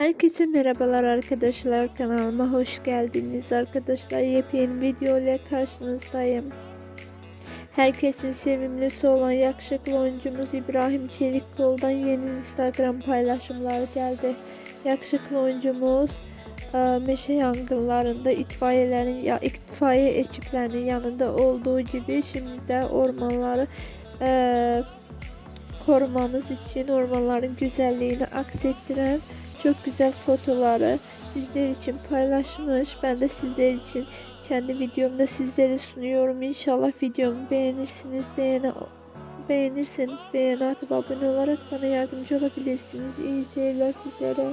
Herkese merhabalar arkadaşlar kanalıma hoş geldiniz arkadaşlar yepyeni video ile karşınızdayım. Herkesin sevimlisi olan yakışıklı oyuncumuz İbrahim Çelikkol'dan yeni Instagram paylaşımları geldi. Yakışıklı oyuncumuz e, meşe yangınlarında itfaiyelerin ya itfaiye ekiplerinin yanında olduğu gibi şimdi de ormanları e, korumamız için ormanların güzelliğini aksettiren çok güzel fotoları bizler için paylaşmış. Ben de sizler için kendi videomda sizlere sunuyorum. İnşallah videomu beğenirsiniz. Beğene, beğenirseniz beğeni atıp abone olarak bana yardımcı olabilirsiniz. İyi seyirler sizlere.